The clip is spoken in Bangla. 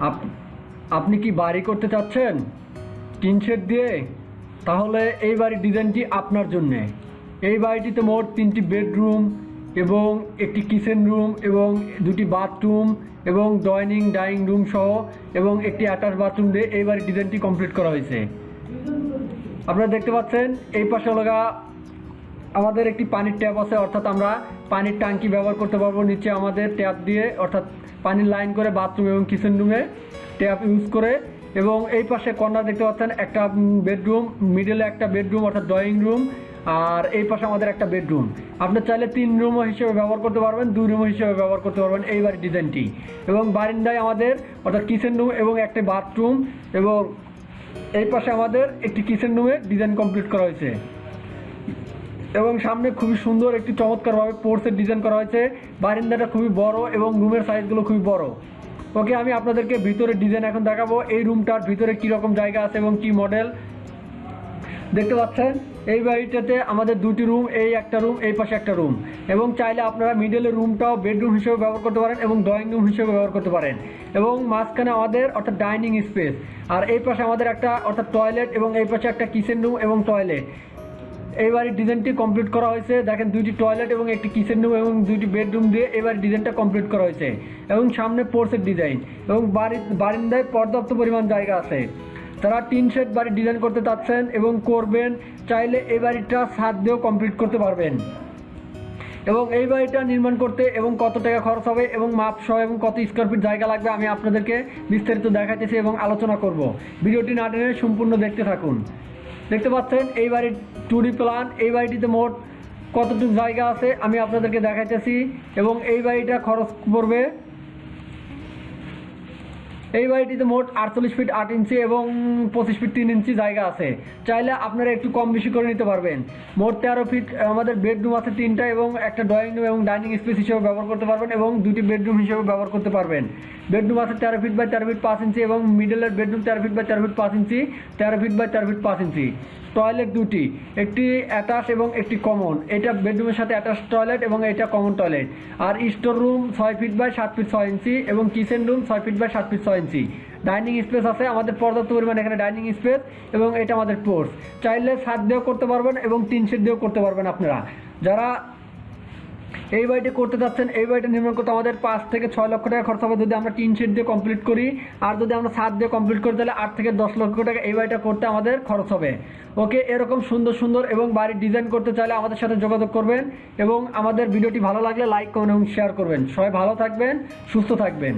আপ- আপনি কি বাড়ি করতে চাচ্ছেন? টিন শেড দিয়ে? তাহলে এই বাড়ির ডিজাইনটি আপনার জন্যে। এই বাড়িটিতে মোট তিনটি বেডরুম এবং একটি কিচেন রুম এবং দুটি বাথরুম এবং ডাইনিং ডাইনিং রুম সহ এবং একটি অ্যাটাচ বাথরুম দিয়ে এই বাড়ির ডিজাইনটি কমপ্লিট করা হয়েছে। আপনারা দেখতে পাচ্ছেন, এই পাশে লগা আমাদের একটি পানির ট্যাপ আছে, অর্থাৎ আমরা পানির ট্যাঙ্কি ব্যবহার করতে পারব নিচে আমাদের ট্যাপ দিয়ে, অর্থাৎ পানির লাইন করে বাথরুম এবং কিচেন রুমে ট্যাপ ইউজ করে এবং এই পাশে কর্নার দেখতে পাচ্ছেন একটা বেডরুম মিডলে একটা বেডরুম অর্থাৎ ড্রয়িং রুম আর এই পাশে আমাদের একটা বেডরুম আপনি চাইলে তিন রুমও হিসেবে ব্যবহার করতে পারবেন, দুই রুম হিসেবে ব্যবহার করতে পারবেন এই বাড়ির ডিজাইনটি এবং বারিন্দায় আমাদের অর্থাৎ কিচেন রুম এবং একটি বাথরুম এবং এই পাশে আমাদের একটি কিচেন রুমের ডিজাইন কমপ্লিট করা হয়েছে। এবং সামনে খুবই সুন্দর একটি চমৎকারভাবে পোর্সের ডিজাইন করা হয়েছে। বারিন্দাটা খুবই বড় এবং রুমের সাইজগুলো খুবই বড়। ওকে, আমি আপনাদেরকে ভিতরে ডিজাইন এখন দেখাবো। এই রুমটার ভিতরে কী রকম জায়গা আছে এবং কি মডেল দেখতে পাচ্ছেন? এই বাড়িটাতে আমাদের দুটি রুম, এই একটা রুম, এই পাশে একটা রুম। এবং চাইলে আপনারা মিডলের রুমটাও বেডরুম হিসেবে ব্যবহার করতে পারেন এবং ড্রয়িং রুম হিসেবে ব্যবহার করতে পারেন। এবং মাঝখানে আমাদের অর্থাৎ ডাইনিং স্পেস আর এই পাশে আমাদের একটা অর্থাৎ টয়লেট এবং এই পাশে একটা কিচেন রুম এবং টয়লেট এই বাড়ির ডিজাইনটি কমপ্লিট করা হয়েছে। দেখেন, দুইটি টয়লেট এবং একটি কিচেন রুম এবং দুইটি বেডরুম দিয়ে এবার ডিজাইনটা কমপ্লিট করা হয়েছে। এবং সামনে পোর্সের ডিজাইন এবং বাড়ি বারিন্দায় পর্যাপ্ত পরিমাণ জায়গা আছে। তারা টিন শেড বাড়ি ডিজাইন করতে চাচ্ছেন এবং করবেন, চাইলে এই বাড়িটা ছাদ দিয়েও কমপ্লিট করতে পারবেন। এবং এই বাড়িটা নির্মাণ করতে এবং কত টাকা খরচ হবে এবং মাপ সহ এবং কত স্কোয়ার ফিট জায়গা লাগবে আমি আপনাদেরকে বিস্তারিত দেখাতেছি এবং আলোচনা করব। ভিডিওটি না টেনে সম্পূর্ণ দেখতে থাকুন। দেখতে পাচ্ছেন, এই বাড়ির টুডি প্ল্যান এই বাড়িটিতে মোট কতটুকু জায়গা আছে আমি আপনাদেরকে দেখাইতেছি এবং এই বাড়িটা খরচ পড়বে এই বাড়িটিতে মোট আটচল্লিশ ফিট আট ইঞ্চি এবং পঁচিশ ফিট তিন ইঞ্চি জায়গা আছে। চাইলে আপনারা একটু কম বেশি করে নিতে পারবেন। মোট তেরো ফিট আমাদের বেডরুম আছে তিনটা এবং একটা ড্রয়িং রুম এবং ডাইনিং স্পেস হিসেবে ব্যবহার করতে পারবেন এবং দুটি বেডরুম হিসেবে ব্যবহার করতে পারবেন। বেডরুম আছে তেরো ফিট বাই তেরো ফিট পাঁচ ইঞ্চি এবং মিডলের বেডরুম তেরো ফিট বাই তেরো ফিট পাঁচ ইঞ্চি, তেরো ফিট বাই তেরো ফিট পাঁচ ইঞ্চি। টয়লেট দুটি, একটি অ্যাটাচ এবং একটি কমন এটা বেডরুমের সাথে অ্যাটাচ টয়লেট এবং এটা কমন টয়লেট আর স্টোর রুম ছয় ফিট বাই সাত ফিট ছয় ইঞ্চি এবং কিচেন রুম ছয় ফিট বাই সাত ফিট ছয় ইঞ্চি। ডাইনিং স্পেস আছে, আমাদের পর্যাপ্ত পরিমাণ এখানে ডাইনিং স্পেস এবং এটা আমাদের পোর্স। চাইলে ছাদ দিয়েও করতে পারবেন এবং টিন শেড দিয়েও করতে পারবেন আপনারা। যারা এই বাড়িটি করতে যাচ্ছেন এই বাড়িটা নির্মাণ করতে আমাদের পাঁচ থেকে ছয় লক্ষ টাকা খরচ হবে যদি আমরা টিন শেড দিয়ে কমপ্লিট করি। আর যদি আমরা ছাদ দিয়ে কমপ্লিট করি, তাহলে আট থেকে দশ লক্ষ টাকা এই বাড়িটা করতে আমাদের খরচ হবে। ওকে, এরকম সুন্দর সুন্দর এবং বাড়ির ডিজাইন করতে চাইলে আমাদের সাথে যোগাযোগ করবেন এবং আমাদের ভিডিওটি ভালো লাগলে লাইক করবেন এবং শেয়ার করবেন। সবাই ভালো থাকবেন, সুস্থ থাকবেন।